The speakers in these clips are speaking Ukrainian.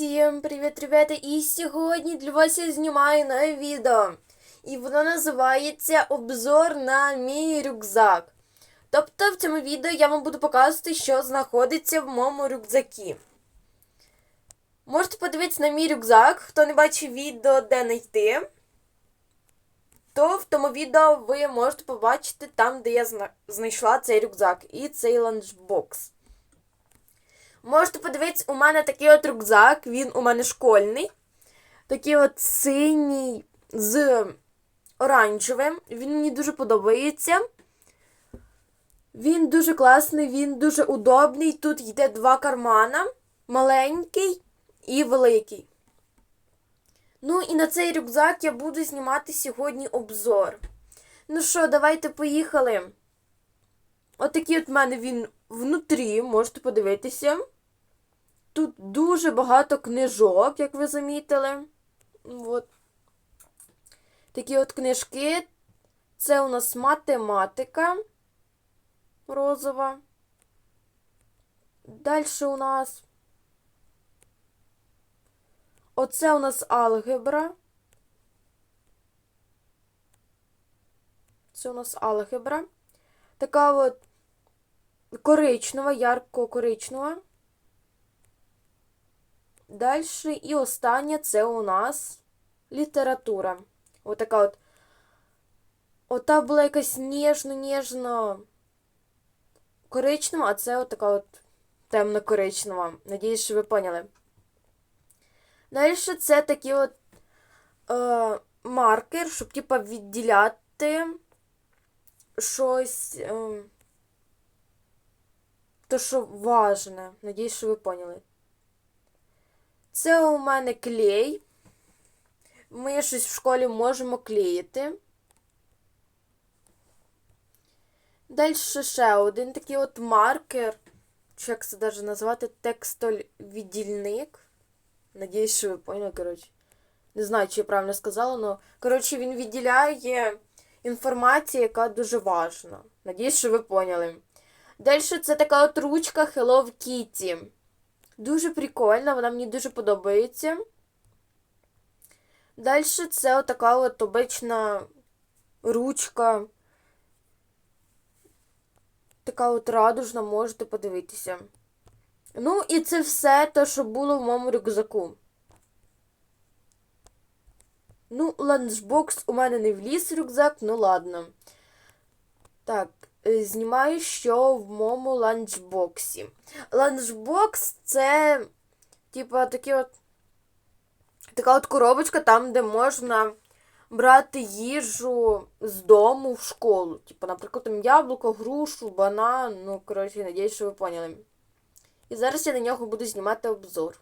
Всім привіт, ребята! І сьогодні для вас я знімаю нове відео. І воно називається Обзор на мій рюкзак. Тобто в цьому відео я вам буду показувати, що знаходиться в моєму рюкзакі. Можете подивитися на мій рюкзак, хто не бачив відео, де знайти. То в тому відео ви можете побачити там, де я знайшла цей рюкзак і цей ланчбокс. Можете подивитися, у мене такий от рюкзак, він у мене школьний. Такий от синій з оранжевим. Він мені дуже подобається. Він дуже класний, він дуже удобний. Тут йде два кармана: маленький і великий. Ну і на цей рюкзак я буду знімати сьогодні обзор. Ну що, давайте поїхали. Отакий от мене він внутрі, можете подивитися. Тут дуже багато книжок, як ви замітили. От. Такі от книжки. Це у нас математика розова. Далі у нас. Оце у нас алгебра. Це у нас алгебра. Така от коричнева, ярко-коричнева. Далі і останнє це у нас література. Отака от. Ота була якась ніжно-ніжно коричнева, а це отака от темно-коричнева. Надіюсь, що ви поняли. Далі це такий от е, маркер, щоб типа відділяти щось. Е, то, що важне. Надіюсь, що ви поняли. Це у мене клей. Ми щось в школі можемо клеїти. Далі ще один такий от маркер. Чи як це навіть назвати? Текстовіддільник. Надіюсь, що ви поняли, коротше. Не знаю, чи я правильно сказала, але, коротше, він відділяє інформацію, яка дуже важна. Надіюсь, що ви поняли. Далі це така от ручка Hello Kitty. Дуже прикольна, вона мені дуже подобається. Далі це отака от обична ручка. Така от радужна, можете подивитися. Ну, і це все те, що було в моєму рюкзаку. Ну, ланчбокс у мене не вліз рюкзак, ну ладно. Так, знімаю, що в моєму ланчбоксі. Ланчбокс це, типа, такі от. Така от коробочка, там, де можна брати їжу з дому в школу. Типу, наприклад, там яблуко, грушу, банан. Ну, коротше, надіюсь, що ви поняли. І зараз я на нього буду знімати обзор.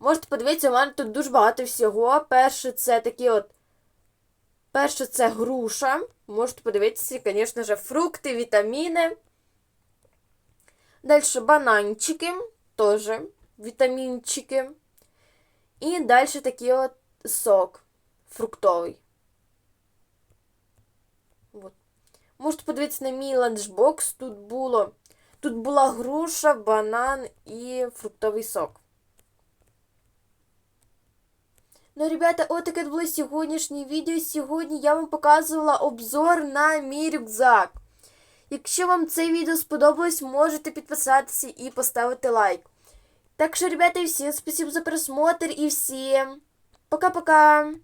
Можете подивитися, у мене тут дуже багато всього. Перше, це такі от. Перше, це груша. Можете подивитися, звісно ж, фрукти, вітаміни. Далі бананчики, теж вітамінчики. І далі такий от сок фруктовий. От. Можете подивитися на мій ланчбокс. Тут було. Тут була груша, банан і фруктовий сок. Ну, ребята, от таке було сьогоднішнє відео. Сьогодні я вам показувала обзор на мій рюкзак. Якщо вам це відео сподобалось, можете підписатися і поставити лайк. Так що, ребята, всім спасибо за просмотр і всім пока-пока!